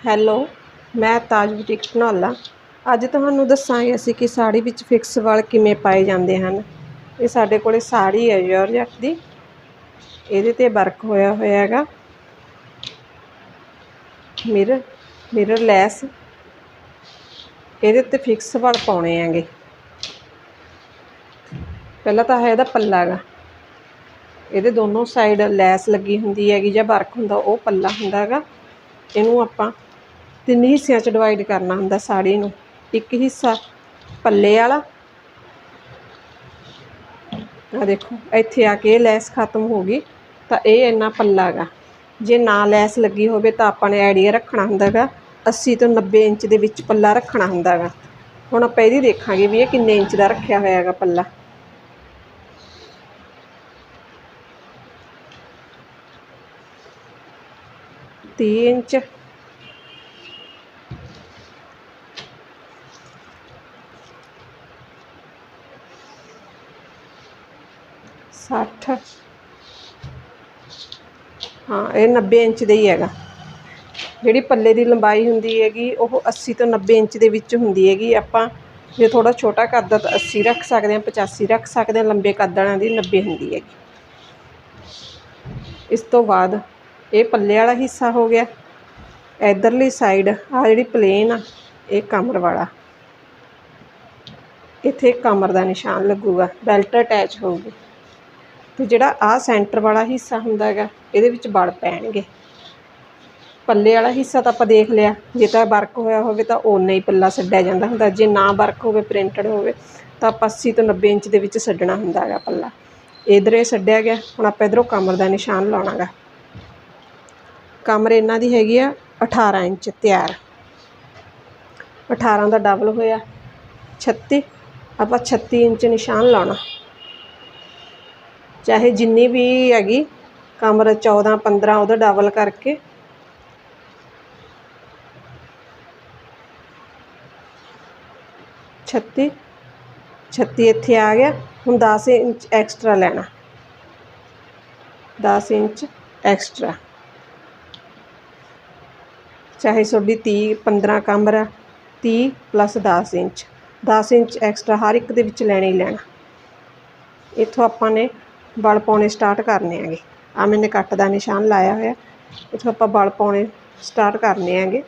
Hello, ਮੈਂ ਤਾਜ boutique Dhanaula ਅੱਜ ਤੁਹਾਨੂੰ ਦੱਸਾਂਗੇ ਅਸੀਂ ਕਿ ਸਾੜੀ ਵਿੱਚ ਫਿਕਸ ਵਾਲ ਕਿਵੇਂ ਪਾਏ ਜਾਂਦੇ ਹਨ। ਇਹ ਸਾਡੇ ਕੋਲੇ ਸਾੜੀ ਹੈ ਜਾਰਜੱਟ ਦੀ। ਇਹਦੇ 'ਤੇ ਵਰਕ ਹੋਇਆ ਹੋਇਆ ਹੈਗਾ। Mirror mirror less. ਇਹਦੇ 'ਤੇ ਫਿਕਸ ਵਾਲ ਪਾਉਣੇ ਹੈਗੇ। ਪਹਿਲਾਂ ਤਾਂ ਹੈ ਇਹਦਾ ਪੱਲਾ ਗਾ ਇਹਦੇ ਦੋਨੋਂ ਸਾਈਡ ਲੈਸ ਲੱਗੀ ਹੁੰਦੀ ਹੈਗੀ ਜਾਂ ਵਰਕ ਹੁੰਦਾ, ਉਹ ਪੱਲਾ ਹੁੰਦਾ ਹੈਗਾ। ਇਹਨੂੰ ਆਪਾਂ ਤਿੰਨ ਹਿੱਸਿਆਂ 'ਚ ਡਿਵਾਈਡ ਕਰਨਾ ਹੁੰਦਾ ਸਾੜੀ ਨੂੰ। ਇੱਕ ਹਿੱਸਾ ਪੱਲੇ ਵਾਲਾ। ਆ ਦੇਖੋ, ਇੱਥੇ ਆ ਕੇ ਲੈਸ ਖਤਮ ਹੋ ਗਈ, ਤਾਂ ਇਹ ਇੰਨਾ ਪੱਲਾ ਗਾ। ਜੇ ਨਾ ਲੈਸ ਲੱਗੀ ਹੋਵੇ ਤਾਂ ਆਪਾਂ ਨੇ ਆਈਡੀਆ ਰੱਖਣਾ ਹੁੰਦਾ ਗਾ 80 ਤੋਂ 90 ਇੰਚ ਦੇ ਵਿੱਚ ਪੱਲਾ ਰੱਖਣਾ ਹੁੰਦਾ ਗਾ। ਹੁਣ ਆਪਾਂ ਇਹਦੀ ਦੇਖਾਂਗੇ ਵੀ ਇਹ ਕਿੰਨੇ ਇੰਚ ਦਾ ਰੱਖਿਆ ਹੋਇਆ ਹੈਗਾ ਪੱਲਾ। ਤੀਹ ਇੰਚ। ਸੱਠ। ਹਾਂ, ਇਹ 90 ਇੰਚ ਦਾ ਹੀ ਹੈਗਾ। ਜਿਹੜੀ ਪੱਲੇ ਦੀ ਲੰਬਾਈ ਹੁੰਦੀ ਹੈਗੀ, ਉਹ 80 ਤੋਂ 90 ਇੰਚ ਦੇ ਵਿੱਚ ਹੁੰਦੀ ਹੈਗੀ। ਆਪਾਂ ਜੇ ਥੋੜਾ ਛੋਟਾ ਕਰਦਾ ਤਾਂ 80 ਰੱਖ ਸਕਦੇ ਹਾਂ 85 ਰੱਖ ਸਕਦੇ ਹਾਂ, ਲੰਬੇ ਕੱਦ ਵਾਲਿਆਂ ਦੀ 90 ਹੁੰਦੀ ਹੈਗੀ। ਇਸ ਤੋਂ ਬਾਅਦ ਇਹ ਪੱਲੇ ਵਾਲਾ ਹਿੱਸਾ ਹੋ ਗਿਆ। ਇਧਰਲੀ ਸਾਈਡ ਆ ਜਿਹੜੀ ਪਲੇਨ ਆ, ਇਹ ਕਮਰ ਵਾਲਾ। ਇੱਥੇ ਕਮਰ ਦਾ ਨਿਸ਼ਾਨ ਲੱਗੂਗਾ, ਬੈਲਟ ਅਟੈਚ ਹੋਊਗੀ। ਤੇ ਜਿਹੜਾ ਆ ਸੈਂਟਰ ਵਾਲਾ ਹਿੱਸਾ ਹੁੰਦਾ ਹੈਗਾ, ਇਹਦੇ ਵਿੱਚ ਵੜ ਪੈਣਗੇ। ਪੱਲੇ ਵਾਲਾ ਹਿੱਸਾ ਤਾਂ ਆਪਾਂ ਦੇਖ ਲਿਆ, ਜੇ ਤਾਂ ਵਰਕ ਹੋਇਆ ਹੋਵੇ ਤਾਂ ਓਨਾ ਹੀ ਪੱਲਾ ਛੱਡਿਆ ਜਾਂਦਾ ਹੁੰਦਾ, ਜੇ ਨਾ ਵਰਕ ਹੋਵੇ, ਪ੍ਰਿੰਟਡ ਹੋਵੇ, ਤਾਂ ਆਪਾਂ 80 ਤੋਂ 90 ਇੰਚ ਦੇ ਵਿੱਚ ਛੱਡਣਾ ਹੁੰਦਾ ਹੈਗਾ ਪੱਲਾ। ਇਧਰ ਇਹ ਛੱਡਿਆ ਗਿਆ, ਹੁਣ ਆਪਾਂ ਇਧਰੋਂ ਕਮਰ ਦਾ ਨਿਸ਼ਾਨ ਲਾਉਣਾ ਗਾ ਕਮਰ ਇਹਨਾਂ ਦੀ ਹੈਗੀ ਆ 18 ਇੰਚ ਤਿਆਰ। 18 ਦਾ ਡਬਲ ਹੋਇਆ 36 ਆਪਾਂ 36 ਇੰਚ ਨਿਸ਼ਾਨ ਲਾਉਣਾ। ਚਾਹੇ ਜਿੰਨੀ ਵੀ ਹੈਗੀ, ਕਮਰ 14 15 ਉਹਦਾ ਡਬਲ ਕਰਕੇ। ਛੱਤੀ। ਛੱਤੀ ਇੱਥੇ ਆ ਗਿਆ। ਹੁਣ 10 ਇੰਚ ਐਕਸਟਰਾ ਲੈਣਾ। 10 ਇੰਚ ਐਕਸਟਰਾ ਚਾਹੇ ਤੁਹਾਡੀ 30 15 ਕਮਰ ਆ 30 ਪਲੱਸ 10 ਇੰਚ। 10 ਇੰਚ ਐਕਸਟਰਾ ਹਰ ਇੱਕ ਦੇ ਵਿੱਚ ਲੈਣਾ ਹੀ ਲੈਣਾ। ਇੱਥੋਂ ਆਪਾਂ ਨੇ ਵਲ ਪਾਉਣੇ ਸਟਾਰਟ ਕਰਨੇ ਹੈਗੇ। ਆ ਮੈਨੇ ਕੱਟ ਦਾ ਨਿਸ਼ਾਨ ਲਾਇਆ ਹੋਇਆ। ਇੱਥੋਂ ਆਪਾਂ ਵਲ ਪਾਉਣੇ ਸਟਾਰਟ ਕਰਨੇ ਹੈਗੇ।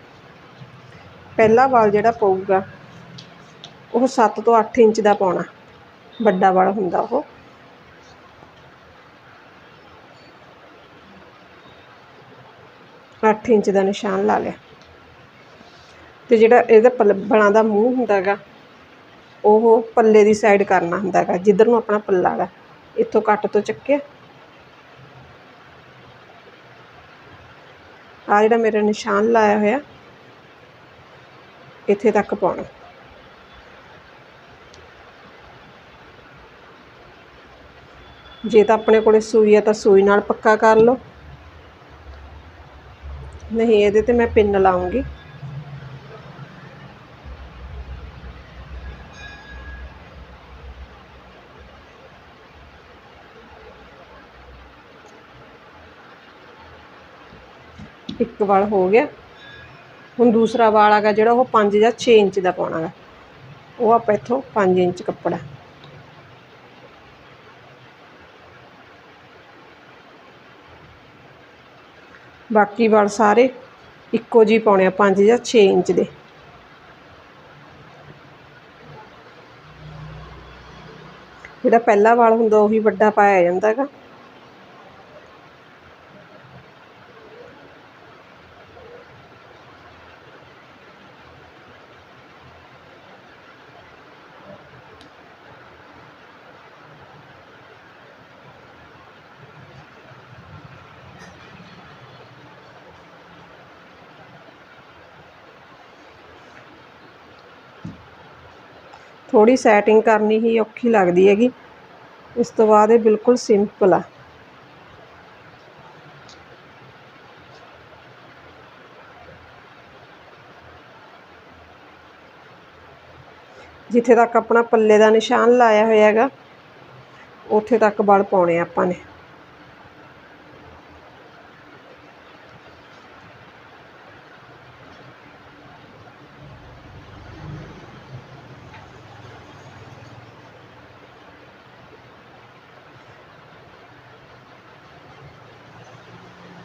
ਪਹਿਲਾ ਵਲ ਜਿਹੜਾ ਪਊਗਾ, ਉਹ 7 ਤੋਂ 8 ਇੰਚ ਦਾ ਪਾਉਣਾ। ਵੱਡਾ ਵਲ ਹੁੰਦਾ ਉਹ। ਅੱਠ ਇੰਚ ਦਾ ਨਿਸ਼ਾਨ ਲਾ ਲਿਆ। ਤੇ ਜਿਹੜਾ ਇਹਦਾ ਪਲ ਬਲਾਂ ਦਾ ਮੂੰਹ ਹੁੰਦਾ ਗਾ ਉਹ ਪੱਲੇ ਦੀ ਸਾਈਡ ਕਰਨਾ ਹੁੰਦਾ ਗਾ ਜਿੱਧਰ ਨੂੰ ਆਪਣਾ ਪੱਲਾ ਗਾ। ਇੱਥੋਂ ਕੱਟ ਤੋਂ ਚੱਕਿਆ। ਆ ਜਿਹੜਾ ਮੇਰਾ ਨਿਸ਼ਾਨ ਲਾਇਆ ਹੋਇਆ, ਇੱਥੇ ਤੱਕ ਪਾਉਣਾ। ਜੇ ਤਾਂ ਆਪਣੇ ਕੋਲੇ ਸੂਈ ਆ ਤਾਂ ਸੂਈ ਨਾਲ ਪੱਕਾ ਕਰ ਲਓ। ਨਹੀਂ, ਇਹਦੇ ਤੇ ਮੈਂ ਪਿੰਨ ਲਾਉਂਗੀ। ਇੱਕ ਵਾਲ ਹੋ ਗਿਆ। ਹੁਣ ਦੂਸਰਾ ਵਾਲ ਹੈਗਾ ਜਿਹੜਾ ਉਹ 5 ਜਾਂ 6 ਇੰਚ ਦਾ ਪਾਉਣਾ ਹੈ। ਉਹ ਆਪਾਂ ਇੱਥੋਂ 5 ਇੰਚ ਕੱਪੜਾ। ਬਾਕੀ ਵਾਲ ਸਾਰੇ ਇੱਕੋ ਜਿਹੇ ਪਾਉਣੇ ਆ 5 ਜਾਂ 6 ਇੰਚ ਦੇ। ਜਿਹੜਾ ਪਹਿਲਾ ਵਾਲ ਹੁੰਦਾ, ਉਹੀ ਵੱਡਾ ਪਾਇਆ ਜਾਂਦਾ ਥੋੜੀ ਸੈਟਿੰਗ ਕਰਨੀ ਹੀ ਔਖੀ ਲੱਗਦੀ ਹੈਗੀ। ਇਸ ਤੋਂ ਬਾਅਦ ਇਹ ਬਿਲਕੁਲ ਸਿੰਪਲ ਆ। ਜਿੱਥੇ ਤੱਕ ਆਪਣਾ ਪੱਲੇ ਦਾ ਨਿਸ਼ਾਨ ਲਾਇਆ ਹੋਇਆ ਹੈਗਾ, ਉੱਥੇ ਤੱਕ ਵਲ ਪਾਉਣੇ ਆਪਾਂ ਨੇ।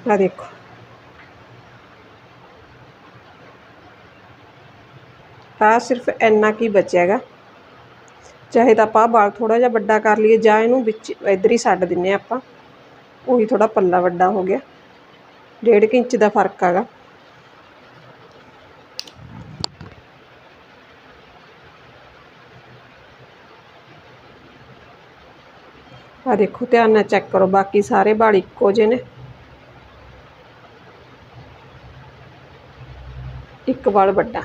ਆ ਦੇਖੋ ਆ ਸਿਰਫ ਇੰਨਾ ਕੀ ਬਚਿਆ ਹੈਗਾ ਚਾਹੇ ਤਾਂ ਆਪਾਂ ਬਾਲ ਥੋੜਾ ਜਿਹਾ ਵੱਡਾ ਕਰ ਲਈਏ ਜਾਂ ਇਹਨੂੰ ਵਿੱਚ ਇੱਧਰ ਹੀ ਛੱਡ ਦਿੰਨੇ ਆ ਆਪਾਂ ਉਹੀ ਥੋੜਾ ਪੱਲਾ ਵੱਡਾ ਹੋ ਗਿਆ ਡੇਢ ਕੁ ਇੰਚ ਦਾ ਫ਼ਰਕ ਹੈਗਾ ਆ ਦੇਖੋ ਧਿਆਨ ਨਾਲ ਚੈੱਕ ਕਰੋ ਬਾਕੀ ਸਾਰੇ ਵਾਲ ਇੱਕੋ ਜਿਹੇ ਨੇ ਇੱਕ ਵਾਲ ਵੱਡਾ।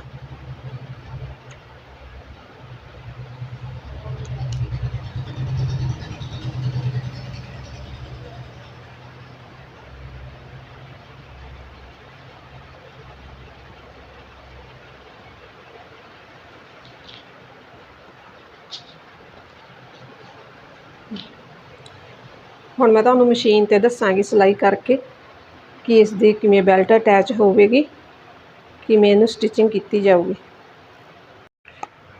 ਹੁਣ ਮੈਂ ਤੁਹਾਨੂੰ ਮਸ਼ੀਨ ਤੇ ਦੱਸਾਂਗੀ ਸਿਲਾਈ ਕਰਕੇ ਕਿ ਇਸ ਦੀ ਕਿਵੇਂ ਬੈਲਟ ਅਟੈਚ ਹੋਵੇਗੀ। ਕਿਵੇਂ ਇਹਨੂੰ ਸਟਿਚਿੰਗ ਕੀਤੀ ਜਾਊਗੀ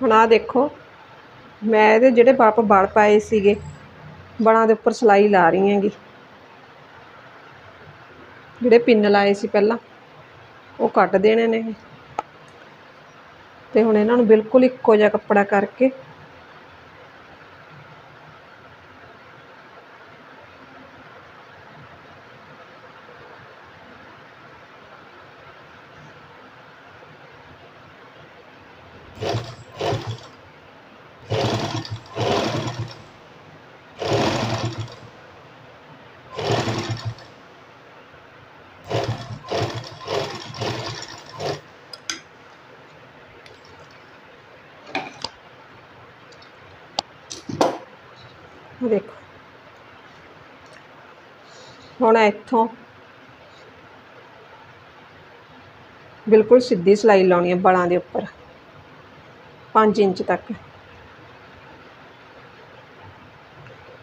ਹੁਣ ਆ ਦੇਖੋ, ਮੈਂ ਇਹਦੇ ਜਿਹੜੇ ਵਾਪ ਬਲ ਪਾਏ ਸੀਗੇ, ਬਲਾਂ ਦੇ ਉੱਪਰ ਸਿਲਾਈ ਲਾ ਰਹੀ ਹੈਗੀ ਜਿਹੜੇ ਪਿੰਨ ਲਾਏ ਸੀ ਪਹਿਲਾਂ, ਉਹ ਕੱਟ ਦੇਣੇ ਨੇ ਇਹ। ਤੇ ਹੁਣ ਇਹਨਾਂ ਨੂੰ ਬਿਲਕੁਲ ਇੱਕੋ ਜਿਹਾ ਕੱਪੜਾ ਕਰਕੇ ਦੇਖੋ। ਹੁਣ ਇੱਥੋਂ ਬਿਲਕੁਲ ਸਿੱਧੀ ਸਿਲਾਈ ਲਾਉਣੀ ਹੈ ਬਲਾਂ ਦੇ ਉੱਪਰ। 5 ਇੰਚ ਤੱਕ।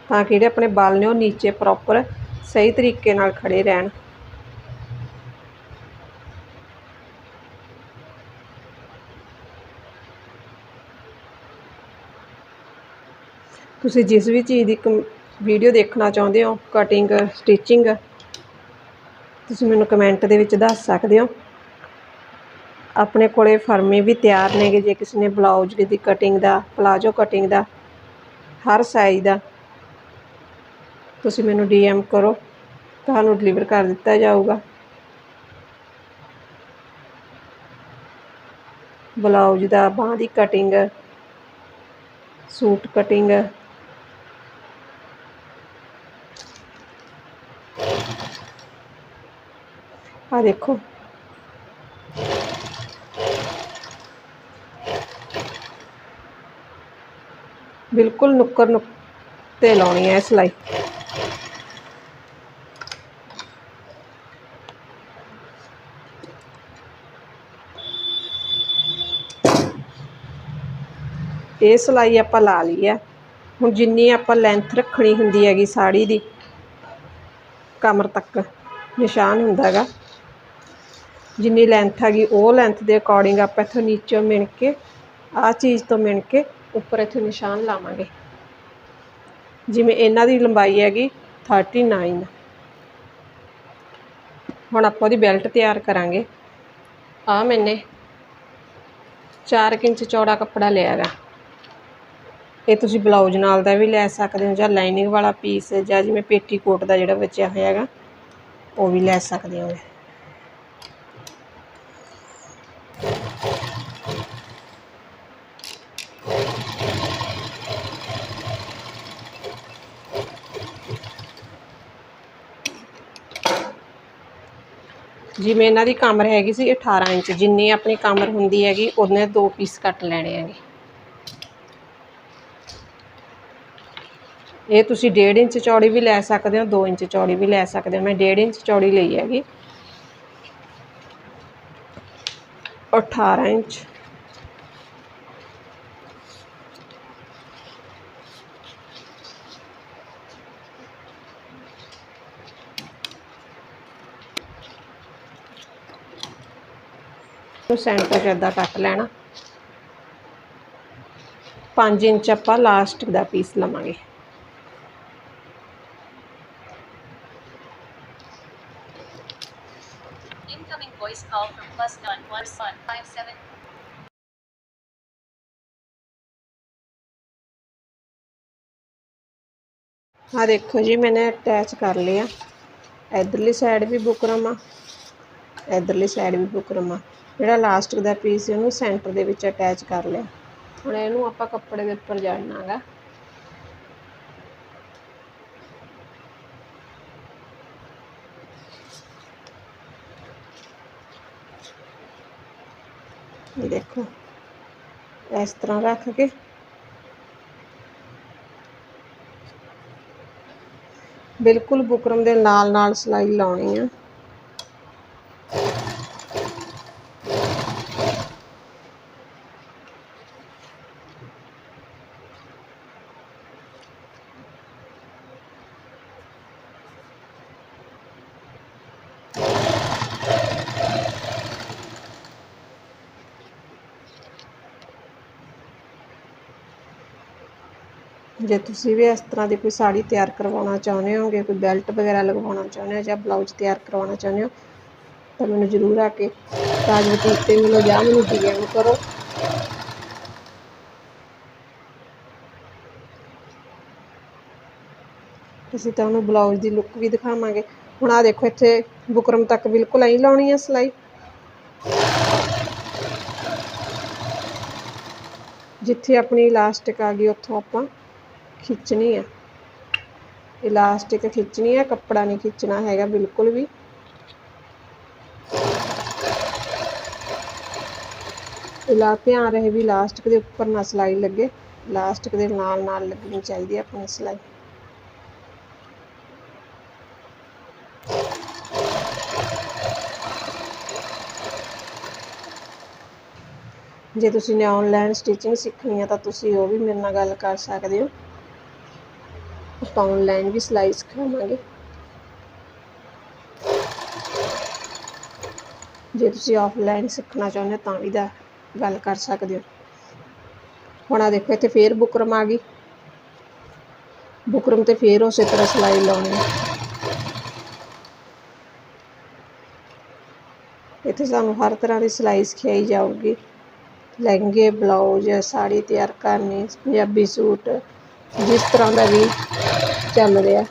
ਤਾਂ ਕਿ ਜਿਹੜੇ ਆਪਣੇ ਵਾਲ ਨੇ ਉਹ ਨੀਚੇ ਪ੍ਰੋਪਰ ਸਹੀ ਤਰੀਕੇ ਨਾਲ ਖੜੇ ਰਹਿਣ। ਤੁਸੀਂ ਜਿਸ ਵੀ ਚੀਜ਼ ਦੀ ਵੀਡੀਓ ਦੇਖਣਾ ਚਾਹੁੰਦੇ ਹੋ ਕਟਿੰਗ ਸਟਿਚਿੰਗ ਤੁਸੀਂ ਮੈਨੂੰ ਕਮੈਂਟ ਦੇ ਵਿੱਚ ਦੱਸ ਸਕਦੇ ਹੋ। ਆਪਣੇ ਕੋਲੇ ਫਰਮੇ ਵੀ ਤਿਆਰ ਨੇਗੇ, ਜੇ ਕਿਸੇ ਨੇ ਬਲਾਊਜ਼ ਦੀ ਕਟਿੰਗ ਦਾ ਪਲਾਜੋ ਕਟਿੰਗ ਦਾ, ਹਰ ਸਾਈਜ਼ ਦਾ। ਤੁਸੀਂ ਮੈਨੂੰ ਡੀਐਮ ਕਰੋ, ਤੁਹਾਨੂੰ ਡਿਲੀਵਰ ਕਰ ਦਿੱਤਾ ਜਾਊਗਾ। ਬਲਾਊਜ਼ ਦਾ ਬਾਂਹ ਦੀ ਕਟਿੰਗ ਸੂਟ ਕਟਿੰਗ ਆ ਦੇਖੋ ਬਿਲਕੁਲ ਨੁੱਕਰ ਨੁੱਕ ਤੇ ਲਾਉਣੀ ਹੈ ਸਿਲਾਈ। ਇਹ ਸਿਲਾਈ ਆਪਾਂ ਲਾ ਲਈ ਹੈ। ਹੁਣ ਜਿੰਨੀ ਆਪਾਂ ਲੈਂਥ ਰੱਖਣੀ ਹੁੰਦੀ ਹੈਗੀ ਸਾੜੀ ਦੀ, ਕਮਰ ਤੱਕ ਨਿਸ਼ਾਨ ਹੁੰਦਾ ਹੈਗਾ। ਜਿੰਨੀ ਲੈਂਥ ਹੈਗੀ ਉਹ ਲੈਂਥ ਦੇ ਅਕੋਰਡਿੰਗ ਆਪਾਂ ਇੱਥੋਂ ਨੀਚੋਂ ਮਿਣ ਕੇ, ਆਹ ਚੀਜ਼ ਤੋਂ ਮਿਣ ਕੇ ਉੱਪਰ ਇੱਥੇ ਨਿਸ਼ਾਨ ਲਾਵਾਂਗੇ। ਜਿਵੇਂ ਇਹਨਾਂ ਦੀ ਲੰਬਾਈ ਹੈਗੀ 39 ਹੁਣ ਆਪਾਂ ਉਹਦੀ ਬੈਲਟ ਤਿਆਰ ਕਰਾਂਗੇ। ਆ ਮੈਨੇ 4 ਇੰਚ ਚੌੜਾ ਕੱਪੜਾ ਲਿਆ ਹੈਗਾ ਇਹ ਤੁਸੀਂ ਬਲਾਊਜ਼ ਨਾਲ ਦਾ ਵੀ ਲੈ ਸਕਦੇ ਹੋ ਜਾਂ ਲਾਈਨਿੰਗ ਵਾਲਾ ਪੀਸ ਜਾਂ ਜਿਵੇਂ ਪੇਟੀਕੋਟ ਦਾ ਜਿਹੜਾ ਬਚਿਆ ਹੋਇਆ ਹੈਗਾ ਉਹ ਵੀ ਲੈ ਸਕਦੇ ਹੋ। ਜਿਵੇਂ ਇਹਨਾਂ ਦੀ ਕਮਰ ਹੈਗੀ ਸੀ 18 ਇੰਚ, ਜਿੰਨੀ ਆਪਣੀ ਕਮਰ ਹੁੰਦੀ ਹੈਗੀ, ਉਹਨੇ ਦੋ ਪੀਸ ਕੱਟ ਲੈਣੇ ਹੈਗੇ। ਇਹ ਤੁਸੀਂ 1.5 ਇੰਚ ਚੌੜੀ ਵੀ ਲੈ ਸਕਦੇ ਹੋ 2 ਇੰਚ ਚੌੜੀ ਵੀ ਲੈ ਸਕਦੇ ਹੋ। ਮੈਂ 1.5 ਇੰਚ ਚੌੜੀ ਲਈ ਹੈਗੀ। 18 ਇੰਚ। ਨੂੰ ਸੈਂਟਰ 'ਚ ਇੱਦਾਂ ਕੱਟ ਲੈਣਾ। 5 ਇੰਚ ਆਪਾਂ ਲਾਸਟ ਦਾ ਪੀਸ ਲਵਾਂਗੇ। Call from plus seven. ਆ ਦੇਖੋ ਜੀ ਮੈਨੇ ਅਟੈਚ ਕਰ ਲਿਆ। ਇਧਰਲੀ ਸਾਈਡ ਵੀ ਬੁਕਰਮ ਆ ਇਧਰਲੀ ਸਾਈਡ ਵੀ ਬੁਕਰਮ ਆ ਜਿਹੜਾ ਲਾਸਟਿਕ ਦਾ ਪੀਸ ਸੀ, ਉਹਨੂੰ ਸੈਂਟਰ ਦੇ ਵਿੱਚ ਅਟੈਚ ਕਰ ਲਿਆ। ਹੁਣ ਇਹਨੂੰ ਆਪਾਂ ਕੱਪੜੇ ਦੇ ਉੱਪਰ ਜੜਨਾਗਾ ਇਹ ਦੇਖੋ, ਇਸ ਤਰ੍ਹਾਂ ਰੱਖ ਕੇ। ਬਿਲਕੁਲ ਬੁਕਰਮ ਦੇ ਨਾਲ ਨਾਲ ਸਿਲਾਈ ਲਾਉਣੀ ਆ। ਜੇ ਤੁਸੀਂ ਵੀ ਇਸ ਤਰ੍ਹਾਂ ਦੀ ਕੋਈ ਸਾੜੀ ਤਿਆਰ ਕਰਵਾਉਣਾ ਚਾਹੁੰਦੇ ਹੋਗੇ, ਕੋਈ ਬੈਲਟ ਵਗੈਰਾ ਲਗਵਾਉਣਾ ਚਾਹੁੰਦੇ ਹੋ ਜਾਂ ਬਲਾਊਜ਼ ਤਿਆਰ ਕਰਵਾਉਣਾ ਚਾਹੁੰਦੇ ਹੋ, ਤਾਂ ਮੈਨੂੰ ਜ਼ਰੂਰ ਆ ਕੇ ਰਾਜ ਬੁਟੀਕ ਤੇ ਮਿਲੋ ਜਾਂ ਮੈਨੂੰ ਡੀਐਮ ਕਰੋ। ਅਸੀਂ ਤੁਹਾਨੂੰ ਬਲਾਊਜ਼ ਦੀ ਲੁੱਕ ਵੀ ਦਿਖਾਵਾਂਗੇ। ਹੁਣ ਆ ਦੇਖੋ, ਇੱਥੇ ਬੁਕਰਮ ਤੱਕ ਬਿਲਕੁਲ ਐਂ ਲਾਉਣੀ ਹੈ ਸਿਲਾਈ। ਜਿੱਥੇ ਆਪਣੀ ਇਲਾਸਟਿਕ ਆ ਗਈ, ਉੱਥੋਂ ਆਪਾਂ ਖਿੱਚਣੀ ਆ। ਇਲਾਸਟਿਕ ਖਿੱਚਣੀ ਹੈ ਕੱਪੜਾ ਨਹੀਂ ਖਿੱਚਣਾ ਹੈਗਾ ਬਿਲਕੁਲ ਵੀ। ਇਲਾ, ਧਿਆਨ ਰਹੇ ਵੀ ਇਲਾਸਟਿਕ ਦੇ ਉੱਪਰ ਨਾ ਸਿਲਾਈ ਲੱਗੇ। ਇਲਾਸਟਿਕ ਦੇ ਨਾਲ ਨਾਲ ਲੱਗਣੀ ਚਾਹੀਦੀ ਹੈ ਆਪਣੀ ਸਿਲਾਈ। ਜੇ ਤੁਸੀਂ ਨੇ ਆਨਲਾਈਨ ਸਟਿਚਿੰਗ ਸਿੱਖਣੀ ਹੈ ਤਾਂ ਤੁਸੀਂ ਉਹ ਵੀ ਮੇਰੇ ਨਾਲ ਗੱਲ ਕਰ ਸਕਦੇ ਹੋ। ਆਪਾਂ ਆਨਲਾਈਨ ਵੀ ਸਿਲਾਈ ਸਿਖਾਵਾਂਗੇ ਜੇ ਤੁਸੀਂ ਆਫਲਾਈਨ ਸਿੱਖਣਾ ਚਾਹੁੰਦੇ ਹੋ ਤਾਂ ਵੀ ਦਾ ਗੱਲ ਕਰ ਸਕਦੇ ਹੋ। ਹੁਣ ਆ ਦੇਖੋ, ਇੱਥੇ ਫੇਰ ਬੁਕਰਮ ਆ ਗਈ। ਬੁਕਰਮ ਤੇ ਫੇਰ ਉਸੇ ਤਰ੍ਹਾਂ ਸਿਲਾਈ ਲਾਉਣੀ ਇੱਥੇ ਸਾਨੂੰ ਹਰ ਤਰ੍ਹਾਂ ਦੀ ਸਿਲਾਈ ਸਿਖਾਈ ਜਾਊਗੀ। ਲਹਿੰਗੇ ਬਲਾਊਜ਼ ਸਾੜੀ ਤਿਆਰ ਕਰਨੀ, ਪੰਜਾਬੀ ਸੂਟ, ਜਿਸ ਤਰ੍ਹਾਂ ਦਾ ਵੀ ਚੱਲ ਰਿਹਾ।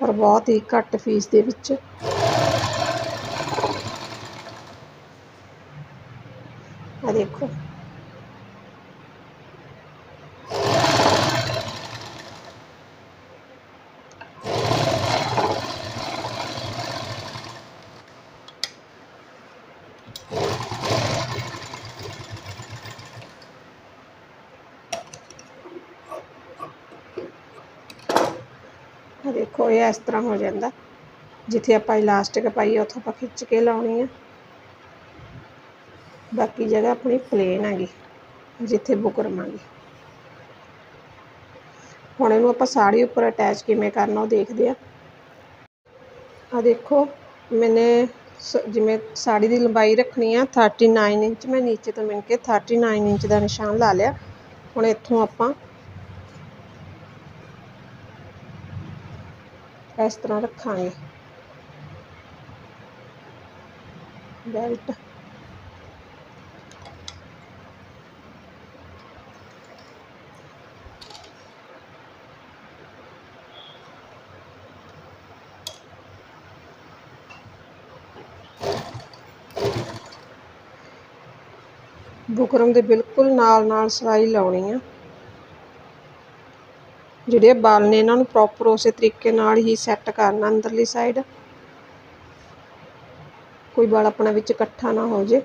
ਪਰ ਬਹੁਤ ਹੀ ਘੱਟ ਫੀਸ ਦੇ ਵਿੱਚ ਆ ਦੇਖੋ ਆ ਦੇਖੋ, ਇਹ ਇਸ ਤਰ੍ਹਾਂ ਹੋ ਜਾਂਦਾ। ਜਿੱਥੇ ਆਪਾਂ ਇਲਾਸਟਿਕ ਪਾਈ ਉੱਥੋਂ ਆਪਾਂ ਖਿੱਚ ਕੇ ਲਾਉਣੀ ਆ। ਬਾਕੀ ਜਗ੍ਹਾ ਆਪਣੀ ਪਲੇਨ ਹੈਗੀ, ਜਿੱਥੇ ਬੁਕਰਮ ਹੈਗੀ ਹੁਣ ਇਹਨੂੰ ਆਪਾਂ ਸਾੜੀ ਉੱਪਰ ਅਟੈਚ ਕਿਵੇਂ ਕਰਨਾ, ਉਹ ਦੇਖਦੇ ਆ। ਆ ਦੇਖੋ, ਮੈਨੇ ਸ- ਜਿਵੇਂ ਸਾੜੀ ਦੀ ਲੰਬਾਈ ਰੱਖਣੀ ਆ 39 ਇੰਚ, ਮੈਂ ਨੀਚੇ ਤੋਂ ਮਿਣ ਕੇ 39 ਇੰਚ ਦਾ ਨਿਸ਼ਾਨ ਲਾ ਲਿਆ। ਹੁਣ ਇੱਥੋਂ ਆਪਾਂ ਇਸ ਤਰ੍ਹਾਂ ਰੱਖਾਂਗੇ। ਬੈਲਟ ਬੁਕਰਮ ਦੇ ਬਿਲਕੁਲ ਨਾਲ ਨਾਲ ਸਲਾਈ ਲਾਉਣੀ ਆ। ਜਿਹੜੇ ਬਾਲ ਨੇ ਇਹਨਾਂ ਨੂੰ ਪ੍ਰੋਪਰ ਉਸੇ ਤਰੀਕੇ ਨਾਲ ਹੀ ਸੈੱਟ ਕਰਨਾ ਅੰਦਰਲੀ ਸਾਈਡ ਕੋਈ ਬਾਲ ਆਪਣਾ ਵਿੱਚ ਇਕੱਠਾ ਨਾ ਹੋ ਜੇ।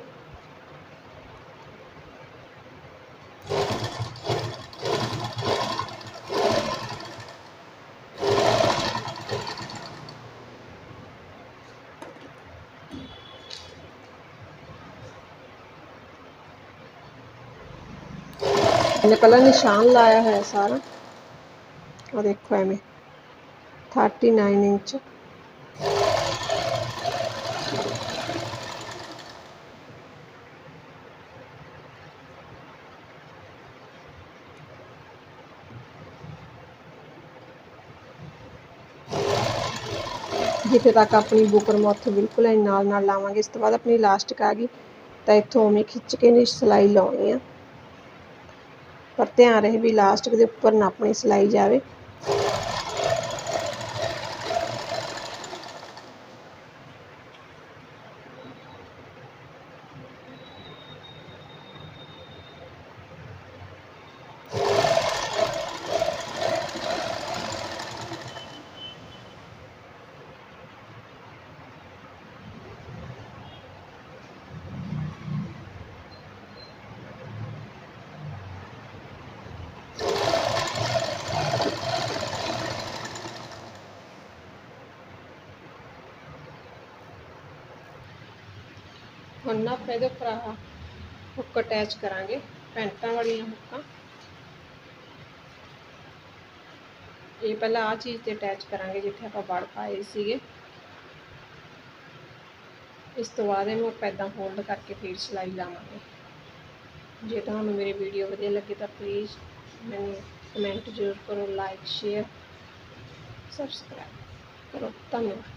ਇਹਨੇ ਪਹਿਲਾਂ ਨਿਸ਼ਾਨ ਲਾਇਆ ਹੋਇਆ ਸਾਰਾ। ਆ ਦੇਖੋ ਐਵੇਂ। 39 ਇੰਚ। ਜਿੱਥੇ ਤੱਕ ਆਪਣੀ ਬੁਕਰਮ ਉੱਥੇ ਬਿਲਕੁਲ ਐਂ ਨਾਲ ਨਾਲ ਲਾਵਾਂਗੇ। ਇਸ ਤੋਂ ਬਾਅਦ ਆਪਣੀ ਲਾਸਟਿਕ ਆ ਗਈ। ਤਾਂ ਇੱਥੋਂ ਉਵੇਂ ਖਿੱਚ ਕੇ ਨਹੀਂ ਸਿਲਾਈ ਲਾਉਣੀ ਆ। ਪਰ ਧਿਆਨ ਰਹੇ ਵੀ ਲਾਸਟਿਕ ਦੇ ਉੱਪਰ ਨਾ ਆਪਣੀ ਸਿਲਾਈ ਜਾਵੇ। you ਹੁਣ ਨਾ ਆਪਾਂ ਇਹਦੇ ਉੱਪਰ ਆਹ ਹੁੱਕ ਅਟੈਚ ਕਰਾਂਗੇ, ਪੈਂਟਾਂ ਵਾਲੀਆਂ ਹੁੱਕਾਂ। ਇਹ ਪਹਿਲਾਂ ਆ ਚੀਜ਼ ਤੇ ਅਟੈਚ ਕਰਾਂਗੇ, ਜਿੱਥੇ ਆਪਾਂ ਵੜ ਪਾਏ ਸੀਗੇ। ਇਸ ਤੋਂ ਬਾਅਦ ਇਹਨੂੰ ਆਪਾਂ ਇਦਾਂ ਹੋਲਡ ਕਰਕੇ ਫਿਰ ਸਿਲਾਈ ਲਾਵਾਂਗੇ। ਜੇ ਤੁਹਾਨੂੰ ਮੇਰੀ ਵੀਡੀਓ ਵਧੀਆ ਲੱਗੇ ਤਾਂ ਪਲੀਜ਼ ਮੈਨੂੰ ਕਮੈਂਟ ਜ਼ਰੂਰ ਕਰੋ ਲਾਈਕ ਸ਼ੇਅਰ ਸਬਸਕ੍ਰਾਈਬ ਕਰੋ। ਧੰਨਵਾਦ।